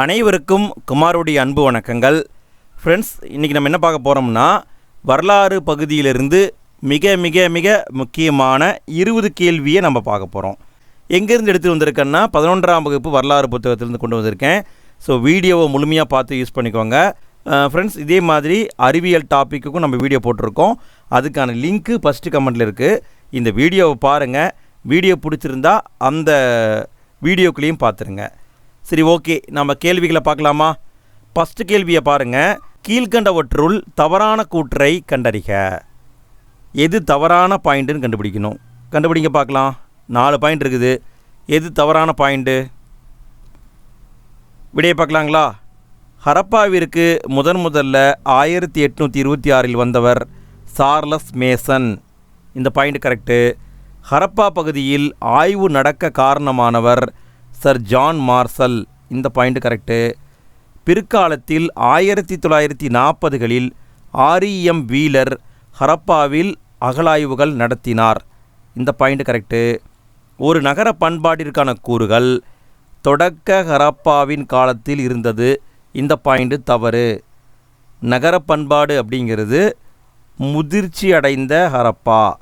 அனைவருக்கும் குமாருடைய அன்பு வணக்கங்கள். ஃப்ரெண்ட்ஸ் இன்றைக்கி நம்ம என்ன பார்க்க போகிறோம்னா வரலாறு பகுதியிலிருந்து மிக மிக மிக முக்கியமான இருபது கேள்வியை நம்ம பார்க்க போகிறோம் எங்கேருந்து எடுத்துகிட்டு வந்திருக்கேன்னா பதினொன்றாம் வகுப்பு வரலாறு புத்தகத்திலேருந்து கொண்டு வந்திருக்கேன். ஸோ வீடியோவை முழுமையாக பார்த்து யூஸ் பண்ணிக்கோங்க. ஃப்ரெண்ட்ஸ் இதே மாதிரி அறிவியல் டாப்பிக்குக்கும் நம்ம வீடியோ போட்டிருக்கோம். அதுக்கான லிங்க்கு ஃபஸ்ட்டு கமெண்ட்டில் இருக்குது இந்த வீடியோவை பாருங்கள் வீடியோ பிடிச்சிருந்தா அந்த வீடியோக்குள்ளேயும் பார்த்துருங்க. சரி ஓகே. நம்ம கேள்விகளை பார்க்கலாமா? ஃபஸ்ட்டு கேள்வியை பாருங்கள் கீழ்கண்டவற்றுள் தவறான கூற்றை கண்டறிக. எது தவறான பாயிண்ட்டுன்னு கண்டுபிடிக்கணும். கண்டுபிடிங்க பார்க்கலாம். நாலு பாயிண்ட் இருக்குது. எது தவறான பாயிண்ட்டு விடையை பார்க்கலாங்களா? ஹரப்பாவிற்கு முதன் முதல்ல ஆயிரத்தி எட்நூற்றி இருபத்தி ஆறில் வந்தவர் சார்லஸ் மேசன். இந்த பாயிண்ட் கரெக்டு ஹரப்பா பகுதியில் ஆய்வு நடக்க காரணமானவர் சர் ஜான் மார்சல் இந்த பாயிண்ட் கரெக்டு பிற்காலத்தில் ஆயிரத்தி தொள்ளாயிரத்தி நாற்பதுகளில் ஆர்இஎம் வீலர் ஹரப்பாவில் அகழாய்வுகள் நடத்தினார். இந்த பாயிண்ட் கரெக்டு ஒரு நகர பண்பாட்டிற்கான கூறுகள் தொடக்க ஹரப்பாவின் காலத்தில் இருந்தது. இந்த பாயிண்ட் தவறு. நகர பண்பாடு அப்படிங்கிறது முதிர்ச்சி அடைந்த ஹரப்பா.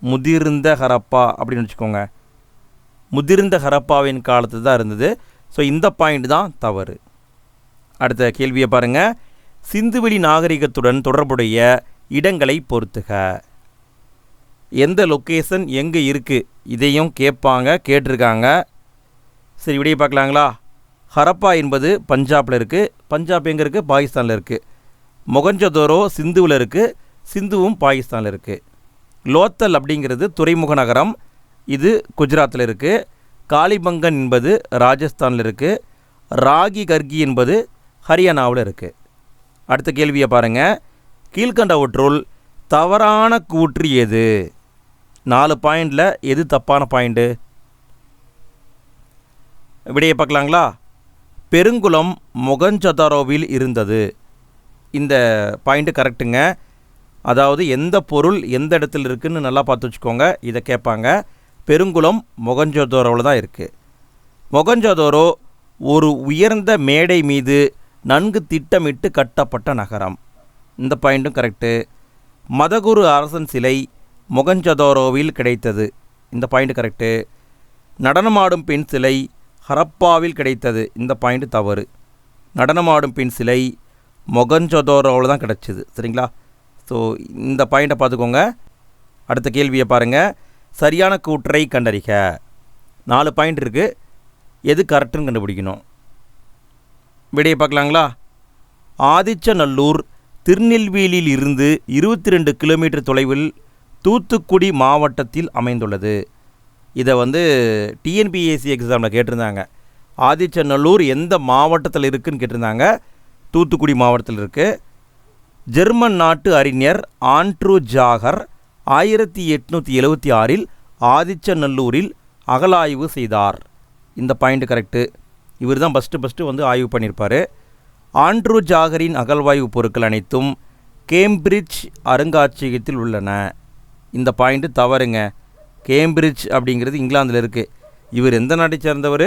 முதிர்ந்த ஹரப்பா அப்படின்னு வச்சுக்கோங்க. முதிர்ந்த ஹரப்பாவின் காலத்து தான் இருந்தது. ஸோ இந்த பாயிண்ட் தான் தவறு. அடுத்த கேள்வியை பாருங்கள் சிந்துவெளி நாகரிகத்துடன் தொடர்புடைய இடங்களை பொறுத்துக. எந்த லொக்கேஷன் எங்கே இருக்குது இதையும் கேட்பாங்க கேட்டிருக்காங்க. சரி விடையை பார்க்கலாங்களா? ஹரப்பா என்பது பஞ்சாபில் இருக்குது பஞ்சாப் எங்கே இருக்குது பாகிஸ்தானில் இருக்குது மொகஞ்சதோரோ சிந்துவில் இருக்குது சிந்துவும் பாகிஸ்தானில் இருக்குது லோத்தல் அப்படிங்கிறது துறைமுக நகரம். இது குஜராத்தில் இருக்குது காளிபங்கன் என்பது ராஜஸ்தானில் இருக்குது ராகி கர்கி என்பது ஹரியானாவில் இருக்குது அடுத்த கேள்வியை பாருங்கள் கீழ்கண்டவற்றுள் தவறான கூற்று எது? நாலு பாயிண்டில் எது தப்பான பாயிண்ட்டு விடையை பார்க்கலாங்களா? பெருங்குளம் மொகஞ்சதாரோவில் இருந்தது. இந்த பாயிண்ட்டு கரெக்டுங்க அதாவது எந்த பொருள் எந்த இடத்துல இருக்குதுன்னு நல்லா பார்த்து வச்சுக்கோங்க. இதை கேட்பாங்க. பெருங்குளம் மொகஞ்சதோரோவில் தான் இருக்குது மொகஞ்சதோரோ ஒரு உயர்ந்த மேடை மீது நன்கு திட்டமிட்டு கட்டப்பட்ட நகரம். இந்த பாயிண்ட்டும் கரெக்டு மதகுரு அரசன் சிலை மொகஞ்சதோரோவில் கிடைத்தது. இந்த பாயிண்ட் கரெக்டு நடனமாடும் பெண் சிலை ஹரப்பாவில் கிடைத்தது. இந்த பாயிண்ட் தவறு. நடனமாடும் பெண் சிலை மொகஞ்சதோரோவில் தான் கிடச்சிது. சரிங்களா? ஸோ இந்த பாயிண்ட்டை பார்த்துக்கோங்க. அடுத்த கேள்வியை பாருங்கள் சரியான கூற்றை கண்டறிக. நாலு பாயிண்ட் இருக்குது எது கரெக்டுன்னு கண்டுபிடிக்கணும். விடையை பார்க்கலாங்களா? ஆதிச்சநல்லூர் திருநெல்வேலியில் இருந்து இருபத்தி ரெண்டு கிலோமீட்டர் தொலைவில் தூத்துக்குடி மாவட்டத்தில் அமைந்துள்ளது. இதை வந்து டிஎன்பிஎஸ்சி எக்ஸாமில் கேட்டிருந்தாங்க. ஆதிச்சநல்லூர் எந்த மாவட்டத்தில் இருக்குதுன்னு கேட்டிருந்தாங்க. தூத்துக்குடி மாவட்டத்தில் இருக்குது ஜெர்மன் நாட்டு அறிஞர் ஆண்ட்ரூ ஜாகர் ஆயிரத்தி எட்நூற்றி எழுவத்தி ஆறில் ஆதிச்சநல்லூரில் அகலாய்வு செய்தார். இந்த பாயிண்ட் கரெக்டு இவர் தான் ஃபஸ்ட்டு ஃபஸ்ட்டு வந்து ஆய்வு பண்ணியிருப்பார் ஆண்ட்ரூ ஜாகரின் அகழ்வாய்வு பொருட்கள் அனைத்தும் கேம்பிரிட்ஜ் அருங்காட்சியகத்தில் உள்ளன. இந்த பாயிண்ட்டு தவறுங்க. கேம்பிரிட்ஜ் அப்படிங்கிறது இங்கிலாந்தில் இருக்குது இவர் எந்த நாட்டை சேர்ந்தவர்?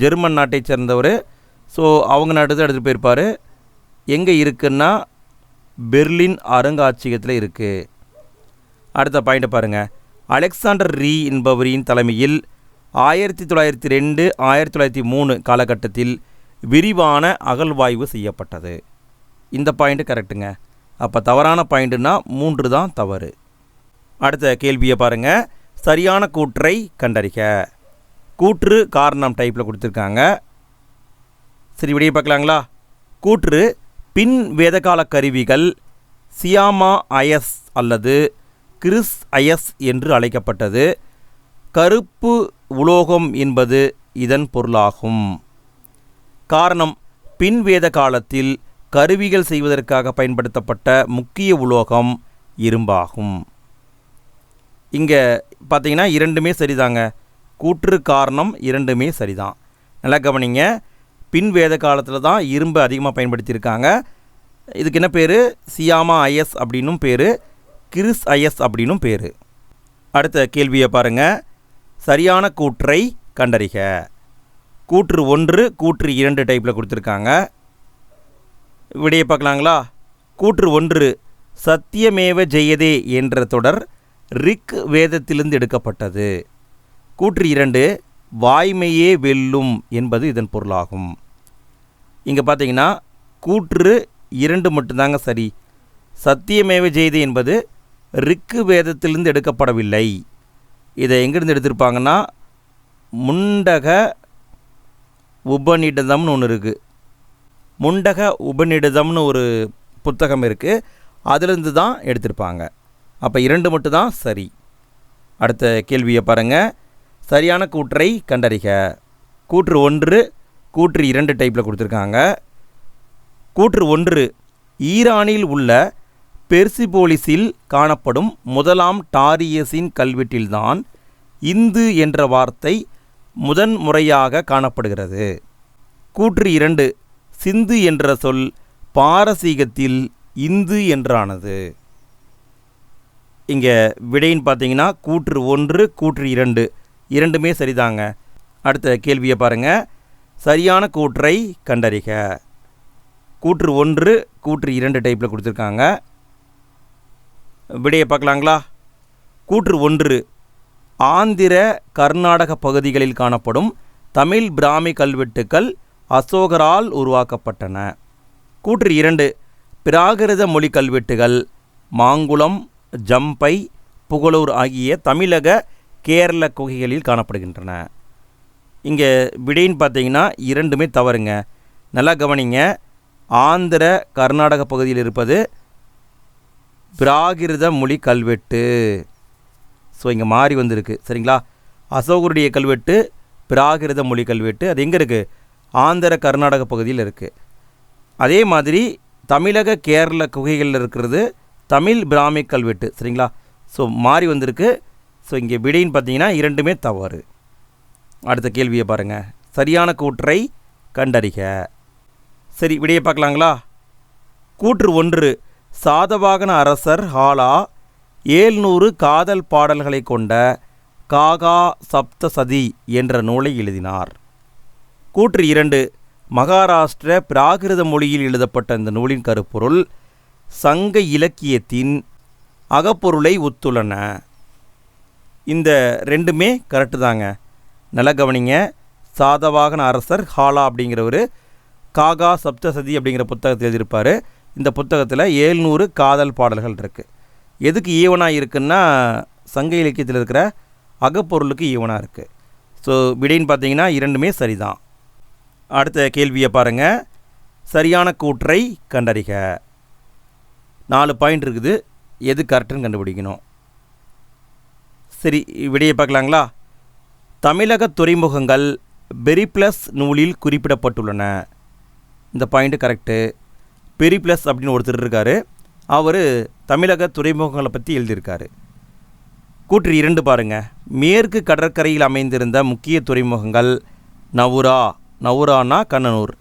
ஜெர்மன் நாட்டை சேர்ந்தவர். ஸோ அவங்க நாட்டு தான் எடுத்துகிட்டு போயிருப்பார். எங்கே இருக்குன்னா? பெர்லின் அருங்காட்சியகத்தில் இருக்குது அடுத்த பாயிண்ட்டை பாருங்கள் அலெக்சாண்டர் ரீ என்பவரின் தலைமையில் ஆயிரத்தி தொள்ளாயிரத்தி ரெண்டு ஆயிரத்தி தொள்ளாயிரத்தி மூணு காலகட்டத்தில் விரிவான அகழ்வாய்வு செய்யப்பட்டது. இந்த பாயிண்ட்டு கரெக்டுங்க அப்போ தவறான பாயிண்ட்டுனா மூன்று தான் தவறு. அடுத்த கேள்வியை பாருங்கள் சரியான கூற்றை கண்டறிக. கூற்று காரணம் டைப்பில் கொடுத்துருக்காங்க. சரி விடிய பார்க்கலாங்களா? கூற்று பின் வேதகால கருவிகள் சியாமா அயஸ் அல்லது கிறிஸ் அயஸ் என்று அழைக்கப்பட்டது. கருப்பு உலோகம் என்பது இதன் பொருளாகும். காரணம் பின் வேத காலத்தில் கருவிகள் செய்வதற்காக பயன்படுத்தப்பட்ட முக்கிய உலோகம் இரும்பாகும். இங்கே பார்த்தீங்கன்னா இரண்டுமே சரிதாங்க. கூற்று காரணம் இரண்டுமே சரிதான். நல்லா கவனிங்க. பின் வேத காலத்தில் தான் இரும்பு அதிகமாக பயன்படுத்தியிருக்காங்க. இதுக்கு என்ன பேர்? சியாமா ஐஎஸ் அப்படின்னும் பேர். கிறிஸ் ஐஎஸ் அப்படின்னும் பேர். அடுத்த கேள்வியை பாருங்கள் சரியான கூற்றை கண்டறிக. கூற்று ஒன்று கூற்று இரண்டு டைப்பில் கொடுத்துருக்காங்க. விடையை பார்க்கலாங்களா? கூற்று ஒன்று சத்தியமேவ ஜெயதே என்ற தொடர் ரிக் வேதத்திலிருந்து எடுக்கப்பட்டது. கூற்று இரண்டு வாய்மையே வெல்லும் என்பது இதன் பொருளாகும். இங்கே பார்த்தீங்கன்னா கூற்று இரண்டு மட்டும்தாங்க சரி. சத்தியமேவ ஜெயதே என்பது ரிக்கு வேதத்திலிருந்து எடுக்கப்படவில்லை. இதை எங்கேருந்து எடுத்திருப்பாங்கன்னா முண்டக உபநிடதம்னு ஒன்று இருக்குது முண்டக உபநிடதம்னு ஒரு புத்தகம் இருக்குது அதிலிருந்து தான் எடுத்திருப்பாங்க. அப்போ இரண்டு மட்டும்தான் சரி. அடுத்த கேள்வியை பாருங்கள் சரியான கூற்றை கண்டறிக. கூற்று ஒன்று கூற்று இரண்டு டைப்பில் கொடுத்துருக்காங்க. கூற்று ஒன்று ஈரானில் உள்ள பெர்சிபோலிஸில் காணப்படும் முதலாம் டாரியஸின் கல்வெட்டில்தான் இந்து என்ற வார்த்தை முதன் முறையாக காணப்படுகிறது. கூற்று இரண்டு சிந்து என்ற சொல் பாரசீகத்தில் இந்து என்றானது. இங்கே விடைன்னு பார்த்தீங்கன்னா கூற்று ஒன்று கூற்று இரண்டு இரண்டுமே சரிதாங்க. அடுத்த கேள்வியை பாருங்கள் சரியான கூற்றை கண்டறிக. கூற்று ஒன்று கூற்று இரண்டு டைப்பில் கொடுத்துருக்காங்க. விடையை பார்க்கலாங்களா? கூற்று ஒன்று. ஆந்திர கர்நாடக பகுதிகளில் காணப்படும் தமிழ் பிராமி கல்வெட்டுக்கள் அசோகரால் உருவாக்கப்பட்டன. கூற்று இரண்டு. பிராகிருத மொழி கல்வெட்டுகள் மாங்குளம் ஜம்பை புகழூர் ஆகிய தமிழக கேரள குகைகளில் காணப்படுகின்றன. இங்கே விடைன்னு பார்த்தீங்கன்னா இரண்டுமே தவறுங்க. நல்லா கவனிங்க. ஆந்திர கர்நாடக பகுதியில் இருப்பது பிராகிருத மொழி கல்வெட்டு. ஸோ இங்கே மாறி வந்திருக்கு. சரிங்களா? அசோகருடைய கல்வெட்டு பிராகிருத மொழி கல்வெட்டு அது எங்கே இருக்குது ஆந்திர கர்நாடக பகுதியில் இருக்குது அதே மாதிரி தமிழக கேரள குகைகளில் இருக்கிறது தமிழ் பிராமி கல்வெட்டு. சரிங்களா? ஸோ மாறி வந்திருக்கு. ஸோ இங்கே விடைன்னு பார்த்தீங்கன்னா இரண்டுமே தவறு. அடுத்த கேள்வியை பாருங்கள் சரியான கூற்றை கண்டறிக. சரி விடையை பார்க்கலாங்களா? கூற்று ஒன்று. சாதவாகன அரசர் ஹாலா ஏழ்நூறு காதல் பாடல்களை கொண்ட காகா சப்தசதி என்ற நூலை எழுதினார். கூற்று இரண்டு. மகாராஷ்டிர பிராகிருத மொழியில் எழுதப்பட்ட இந்த நூலின் கருப்பொருள் சங்க இலக்கியத்தின் அகப்பொருளை ஒத்துள்ளன இந்த ரெண்டுமே கரெக்டு தாங்க. நல்ல கவனிங்க. சாதவாகன அரசர் ஹாலா அப்படிங்கிறவர் காகா சப்தசதி அப்படிங்கிற புத்தகத்தை எழுதியிருப்பார். இந்த புத்தகத்தில் ஏழ்நூறு காதல் பாடல்கள் இருக்குது எதுக்கு ஈவனாக இருக்குன்னா சங்க இலக்கியத்தில் இருக்கிற அகப்பொருளுக்கு ஈவனாக இருக்குது ஸோ விடைன்னு பார்த்தீங்கன்னா இரண்டுமே சரிதான். அடுத்த கேள்வியை பாருங்கள் சரியான கூற்றை கண்டறிக. நாலு பாயிண்ட் இருக்குது. எது கரெக்டுன்னு கண்டுபிடிக்கணும். சரி விடையை பார்க்கலாங்களா? தமிழக துறைமுகங்கள் பெரிப்ளஸ் நூலில் குறிப்பிடப்பட்டுள்ளன. இந்த பாயிண்ட்டு கரெக்டு பெரிப்ளஸ் அப்படின்னு ஒருத்தர் இருக்கார். அவர் தமிழக துறைமுகங்களை பற்றி எழுதியிருக்காரு. கூற்று இரண்டு பாருங்கள் மேற்கு கடற்கரையில் அமைந்திருந்த முக்கிய துறைமுகங்கள் நவுரா நவுரானா கண்ணனூர்.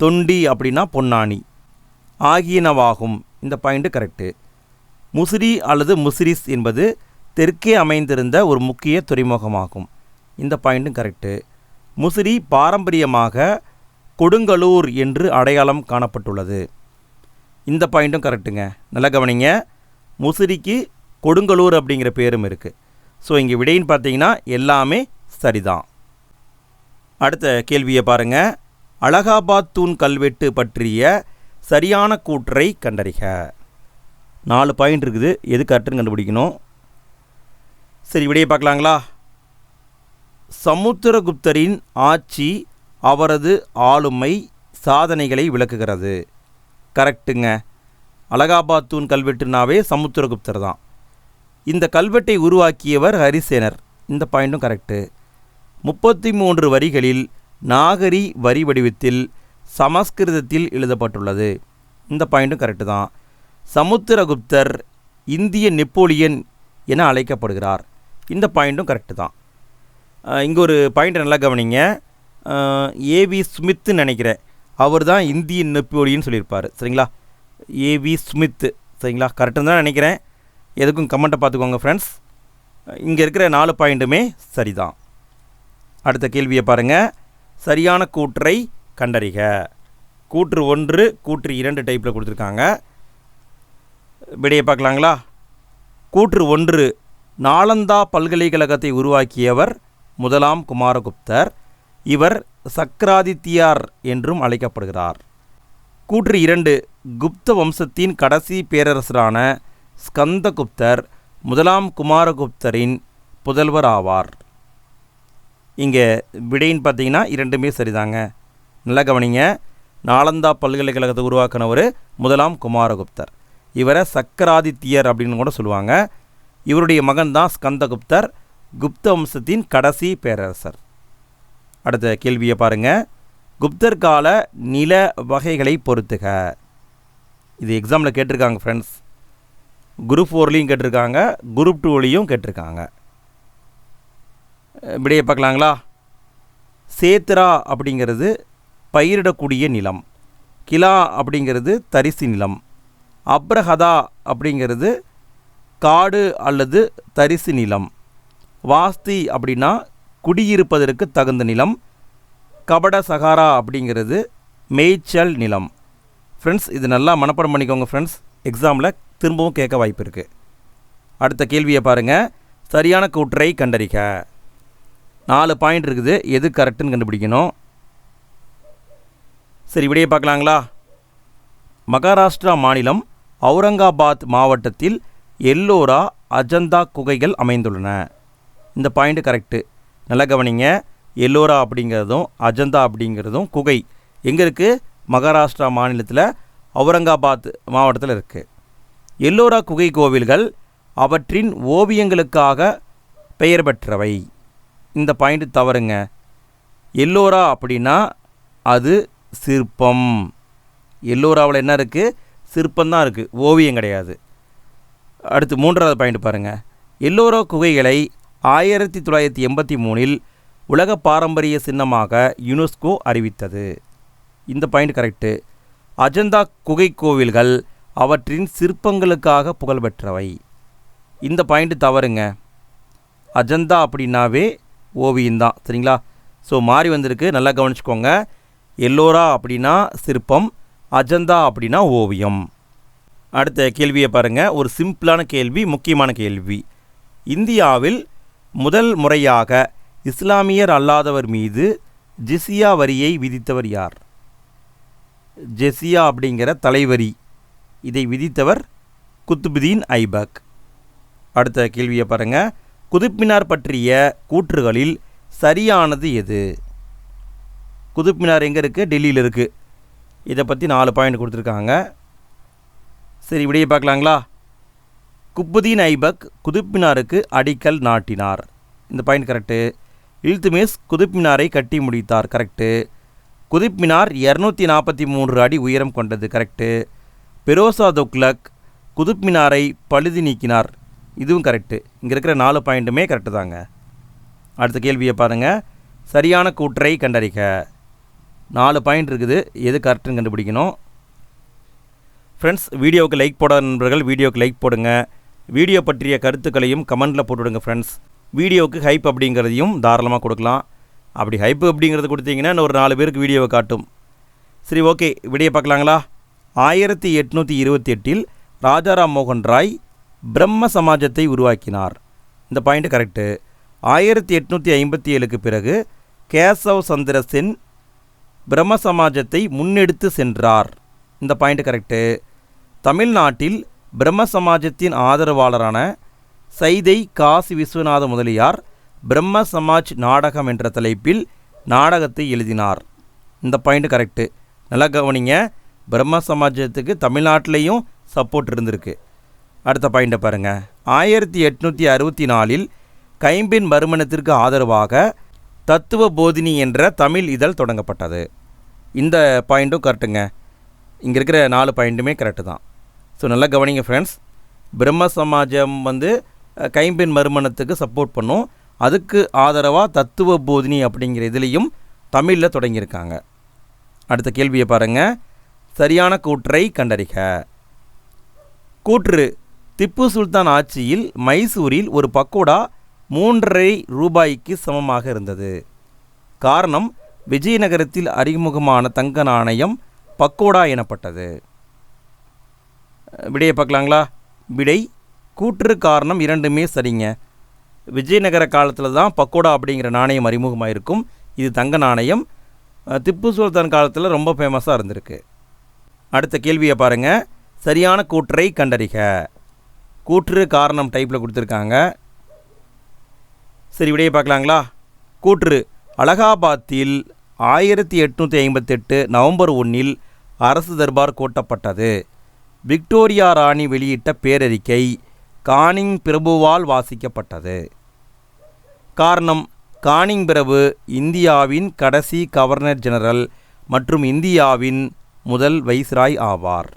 தொண்டி அப்படின்னா பொன்னானி ஆகியனவாகும். இந்த பாயிண்ட்டு கரெக்டு முசிறி அல்லது முசிரிஸ் என்பது தெற்கே அமைந்திருந்த ஒரு முக்கிய துறைமுகமாகும். இந்த பாயிண்ட்டும் கரெக்டு முசிறி பாரம்பரியமாக கொடுங்கலூர் என்று அடையாளம் காணப்பட்டுள்ளது. இந்த பாயிண்ட்டும் கரெக்டுங்க நல்லா கவனிங்க. முசிறிக்கு கொடுங்கலூர் அப்படிங்கிற பேரும் இருக்குது ஸோ இங்கே விடைன்னு பார்த்தீங்கன்னா எல்லாமே சரிதான். அடுத்த கேள்வியை பாருங்கள் அலகாபாத் தூண் கல்வெட்டு பற்றிய சரியான கூற்றை கண்டறிக. நாலு பாயிண்ட் இருக்குது. எது கரெக்டுன்னு கண்டுபிடிக்கணும். சரி விடையை பார்க்கலாங்களா? சமுத்திரகுப்தரின் ஆட்சி அவரது ஆளுமை சாதனைகளை விளக்குகிறது. கரெக்டுங்க. அலகாபாத் தூண் கல்வெட்டுனாவே சமுத்திரகுப்தர் தான். இந்த கல்வெட்டை உருவாக்கியவர் ஹரிசேனர். இந்த பாயிண்ட்டும் கரெக்டு முப்பத்தி மூன்று வரிகளில் நாகரி வரி வடிவத்தில் சமஸ்கிருதத்தில் எழுதப்பட்டுள்ளது. இந்த பாயிண்ட்டும் கரெக்டு தான். சமுத்திரகுப்தர் இந்திய நெப்போலியன் என அழைக்கப்படுகிறார். இந்த பாயிண்ட்டும் கரெக்டு தான். இங்கே ஒரு பாயிண்ட் நல்லா கவனிங்க. ஏவி ஸ்மித்துன்னு நினைக்கிறேன். அவர் தான் இந்திய நெப்போலியன் சொல்லியிருப்பார். சரிங்களா? ஏவி ஸ்மித்து சரிங்களா? கரெக்டாக தான் நினைக்கிறேன். எதுக்கும் கமெண்ட்டை பார்த்துக்கோங்க ஃப்ரெண்ட்ஸ் இங்கே இருக்கிற நாலு பாயிண்ட்டுமே சரிதான். அடுத்த கேள்வியை பாருங்கள் சரியான கூற்றை கண்டறிக. கூற்று ஒன்று கூற்று இரண்டு டைப்பில் கொடுத்துருக்காங்க. விடையை பார்க்கலாங்களா? கூற்று ஒன்று நாலந்தா பல்கலைக்கழகத்தை உருவாக்கியவர் முதலாம் குமாரகுப்தர். இவர் சக்கராதித்யார் என்றும் அழைக்கப்படுகிறார். கூற்று இரண்டு குப்த வம்சத்தின் கடைசி பேரரசரான ஸ்கந்தகுப்தர் முதலாம் குமாரகுப்தரின் புதல்வர் ஆவார். இங்கே விடைன்னு பார்த்தீங்கன்னா இரண்டுமே சரிதாங்க. நல்லா கவனிங்க. நாலந்தா பல்கலைக்கழகத்தை உருவாக்கினவர் முதலாம் குமாரகுப்தர். இவரை சக்கராதித்யர் அப்படின்னு கூட சொல்லுவாங்க. இவருடைய மகன் தான் ஸ்கந்தகுப்தர் குப்த வம்சத்தின் கடைசி பேரரசர். அடுத்த கேள்வியை பாருங்கள் குப்தர் கால நில வகைகளை பொறுத்துக. இது எக்ஸாமில் கேட்டிருக்காங்க ஃப்ரெண்ட்ஸ் குரூப் ஃபோர்லேயும் கேட்டிருக்காங்க குரூப் டூலேயும் கேட்டிருக்காங்க. இப்படியே பார்க்கலாங்களா? சேத்ரா அப்படிங்கிறது பயிரிடக்கூடிய நிலம். கிலா அப்படிங்கிறது தரிசு நிலம். அப்ரஹதா அப்படிங்கிறது காடு அல்லது தரிசு நிலம். வாஸ்தி அப்படின்னா குடியிருப்பதற்கு தகுந்த நிலம் கபட சகாரா அப்படிங்கிறது மேய்ச்சல் நிலம். ஃப்ரெண்ட்ஸ் இது நல்லா மனப்பாடம் பண்ணிக்கோங்க ஃப்ரெண்ட்ஸ் எக்ஸாமில் திரும்பவும் கேட்க வாய்ப்பு இருக்குது அடுத்த கேள்வியை பாருங்கள் சரியான கூற்றை கண்டறிக. நாலு பாயிண்ட் இருக்குது. எது கரெக்டுன்னு கண்டுபிடிக்கணும். சரி விடையை பார்க்கலாங்களா? மகாராஷ்டிரா மாநிலம் அவுரங்காபாத் மாவட்டத்தில் எல்லோரா அஜந்தா குகைகள் அமைந்துள்ளன. இந்த பாயிண்ட் கரெக்டு நல்லா கவனிங்க. எல்லோரா அப்படிங்கிறதும் அஜந்தா அப்படிங்கிறதும் குகை. எங்கே இருக்குது மகாராஷ்டிரா மாநிலத்தில் அவுரங்காபாத் மாவட்டத்தில் இருக்குது எல்லோரா குகை கோவில்கள் அவற்றின் ஓவியங்களுக்காக பெயர் பெற்றவை. இந்த பாயிண்ட் தவறுங்க. எல்லோரா அப்படின்னா அது சிற்பம். எல்லோராவில் என்ன இருக்குது சிற்பம் தான் இருக்குது ஓவியம் கிடையாது. அடுத்து மூன்றாவது பாயிண்ட் பாருங்கள் எல்லோரா குகைகளை ஆயிரத்தி தொள்ளாயிரத்தி எண்பத்தி மூணில் உலக பாரம்பரிய சின்னமாக யுனெஸ்கோ அறிவித்தது. இந்த பாயிண்ட் கரெக்டு அஜந்தா குகை கோவில்கள் அவற்றின் சிற்பங்களுக்காக புகழ்பெற்றவை. இந்த பாயிண்ட் தவறுங்க. அஜந்தா அப்படின்னாவே ஓவியம்தான் சரிங்களா? ஸோ மாறி வந்திருக்கு. நல்லா கவனிச்சுக்கோங்க. எல்லோரா அப்படின்னா சிற்பம் அஜந்தா அப்படின்னா ஓவியம். அடுத்த கேள்வியை பாருங்கள் ஒரு சிம்பிளான கேள்வி முக்கியமான கேள்வி. இந்தியாவில் முதல் முறையாக இஸ்லாமியர் அல்லாதவர் மீது ஜிசியா வரியை விதித்தவர் யார்? ஜெசியா அப்படிங்கிற தலைவரி. இதை விதித்தவர் குத்துபுதீன் ஐபக். அடுத்த கேள்வியை பாருங்கள் குதுப்பினார் பற்றிய கூற்றுகளில் சரியானது எது? குதுப்பினார் எங்கே இருக்குது டெல்லியில் இருக்குது இதை பற்றி நாலு பாயிண்ட் கொடுத்துருக்காங்க. சரி விடையை பார்க்கலாங்களா? குப்புதீன் ஐபக் குதுப்பினாருக்கு அடிக்கல் நாட்டினார். இந்த பாயிண்ட் கரெக்டு இல்துமிஸ் குதுப்மினாரை கட்டி முடித்தார் கரெக்டு குதுப்மினார் இரநூத்தி நாற்பத்தி மூன்று அடி உயரம் கொண்டது கரெக்டு பெரோசா துக்லக் குதுப்மினாரை பழுதி நீக்கினார். இதுவும் கரெக்டு இங்கே இருக்கிற நாலு பாயிண்ட்டுமே கரெக்டு தாங்க. அடுத்த கேள்வியை பாருங்கள் சரியான கூற்றை கண்டறிக. நாலு பாயிண்ட் இருக்குது. எது கரெக்டுன்னு கண்டுபிடிக்கணும்? ஃப்ரெண்ட்ஸ் வீடியோவுக்கு லைக் போட நண்பர்கள் வீடியோவுக்கு லைக் போடுங்கள் வீடியோ பற்றிய கருத்துக்களையும் கமெண்டில் போட்டுவிடுங்க ஃப்ரெண்ட்ஸ் வீடியோவுக்கு ஹைப் அப்படிங்கிறதையும் தாராளமாக கொடுக்கலாம். அப்படி ஹைப்பு அப்படிங்கிறது கொடுத்தீங்கன்னா ஒரு நாலு பேருக்கு வீடியோவை காட்டும். சரி ஓகே விடிய பார்க்கலாங்களா? ஆயிரத்தி எட்நூற்றி இருபத்தி எட்டில் ராஜாராம் மோகன் ராய் பிரம்ம சமாஜத்தை உருவாக்கினார். இந்த பாயிண்ட் கரெக்டு ஆயிரத்தி எட்நூற்றி ஐம்பத்தி ஏழுக்கு பிறகு கேசவ் சந்திர சென் பிரம்ம சமாஜத்தை முன்னெடுத்து சென்றார். இந்த பாயிண்ட் கரெக்டு தமிழ்நாட்டில் பிரம்ம சமாஜத்தின் ஆதரவாளரான சைதை காசி விஸ்வநாத முதலியார் பிரம்ம சமாஜ் நாடகம் என்ற தலைப்பில் நாடகத்தை எழுதினார். இந்த பாயிண்ட் கரெக்டு நல்லா கவனிங்க. பிரம்ம சமாஜத்துக்கு தமிழ்நாட்டிலையும் சப்போர்ட் இருந்திருக்கு. அடுத்த பாயிண்ட்டை பாருங்கள் ஆயிரத்தி எட்நூற்றி அறுபத்தி நாலில் கைம்பின் மறுமணத்திற்கு ஆதரவாக தத்துவ போதினி என்ற தமிழ் இதழ் தொடங்கப்பட்டது. இந்த பாயிண்ட்டும் கரெக்டுங்க இங்கே இருக்கிற நாலு பாயிண்ட்டுமே கரெக்டு தான். ஸோ நல்லா கவனிங்க ஃப்ரெண்ட்ஸ் பிரம்ம சமாஜம் வந்து கைம்பெண் மறுமணத்துக்கு சப்போர்ட் பண்ணும். அதுக்கு ஆதரவாக தத்துவ போதினி அப்படிங்கிற இதுலேயும் தமிழில் தொடங்கியிருக்காங்க. அடுத்த கேள்வியை பாருங்கள் சரியான கூற்றை கண்டறிக. கூற்று திப்பு சுல்தான் ஆட்சியில் மைசூரில் ஒரு பக்கோடா மூன்றரை ரூபாய்க்கு சமமாக இருந்தது. காரணம் விஜயநகரத்தில் அறிமுகமான தங்க நாணயம் பக்கோடா எனப்பட்டது. விடையை பார்க்கலாங்களா? விடை கூற்று காரணம் இரண்டுமே சரிங்க. விஜயநகர காலத்தில் தான் பக்கோடா அப்படிங்கிற நாணயம் அறிமுகமாக இருக்கும் இது தங்க நாணயம். திப்பு சுல்தான் காலத்தில் ரொம்ப ஃபேமஸாக இருந்திருக்கு. அடுத்த கேள்வியை பாருங்கள் சரியான கூற்றை கண்டறிக. கூற்று காரணம் டைப்பில் கொடுத்துருக்காங்க. சரி விடையை பார்க்கலாங்களா? கூற்று அலகாபாத்தில் ஆயிரத்தி எட்நூற்றி ஐம்பத்தெட்டு நவம்பர் ஒன்றில் அரசு தர்பார் கூட்டப்பட்டது. விக்டோரியா ராணி வெளியிட்ட பேரறிக்கை கானிங் பிரபுவால் வாசிக்கப்பட்டது. காரணம் கானிங் பிரபு இந்தியாவின் கடைசி கவர்னர் ஜெனரல் மற்றும் இந்தியாவின் முதல் வைஸ்ராய் ஆவார்.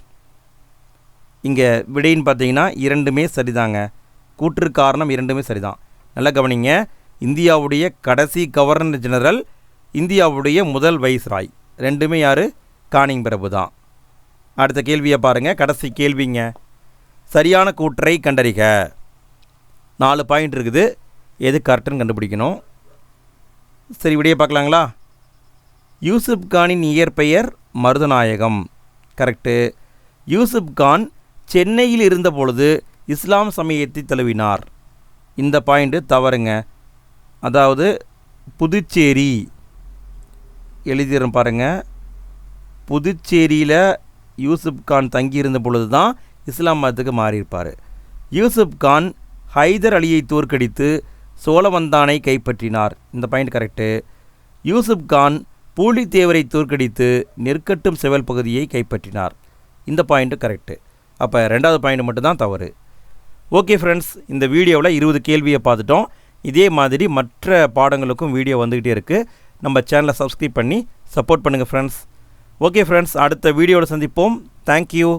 இங்கே விடைன்னு பார்த்தீங்கன்னா இரண்டுமே சரிதாங்க. கூற்று காரணம் இரண்டுமே சரிதான். நல்லா கவனிங்க. இந்தியாவுடைய கடைசி கவர்னர் ஜெனரல் இந்தியாவுடைய முதல் வைஸ்ராய். ரெண்டுமே யார்? கானிங் பிரபு தான் அடுத்த கேள்வியை பாருங்கள் கடைசி கேள்விங்க. சரியான கூற்றை கண்டறிக. நாலு பாயிண்ட் இருக்குது. எது கரெக்டுன்னு கண்டுபிடிக்கணும். சரி விடையை பார்க்கலாங்களா? யூசுப் கானின் இயற்பெயர் மருதநாயகம். கரெக்டு யூசுப் கான் சென்னையில் இருந்த பொழுது இஸ்லாம் சமயத்தை தழுவினார். இந்த பாயிண்ட்டு தவறுங்க. அதாவது புதுச்சேரி. எழுதிடுறேன் பாருங்கள் புதுச்சேரியில் யூசுப் கான் தங்கியிருந்த பொழுது தான் இஸ்லாம் மதத்துக்கு மாறியிருப்பார். யூசுப் கான் ஹைதர் அலியை தோற்கடித்து சோழவந்தானை கைப்பற்றினார். இந்த பாயிண்ட் கரெக்டு யூசுப் கான் பூலித்தேவரை தோற்கடித்து நெற்கட்டும் செவல் பகுதியை கைப்பற்றினார். இந்த பாயிண்ட்டு கரெக்டு அப்போ ரெண்டாவது பாயிண்ட் மட்டும்தான் தவறு. ஓகே ஃப்ரெண்ட்ஸ் இந்த வீடியோவில் இருபது கேள்வியை பார்த்துட்டோம். இதே மாதிரி மற்ற பாடங்களுக்கும் வீடியோ வந்துக்கிட்டே இருக்குது நம்ம சேனலை சப்ஸ்கிரைப் பண்ணி சப்போர்ட் பண்ணுங்கள் ஃப்ரெண்ட்ஸ் ஓகே ஃப்ரெண்ட்ஸ் அடுத்த வீடியோவில் சந்திப்போம். தேங்க்யூ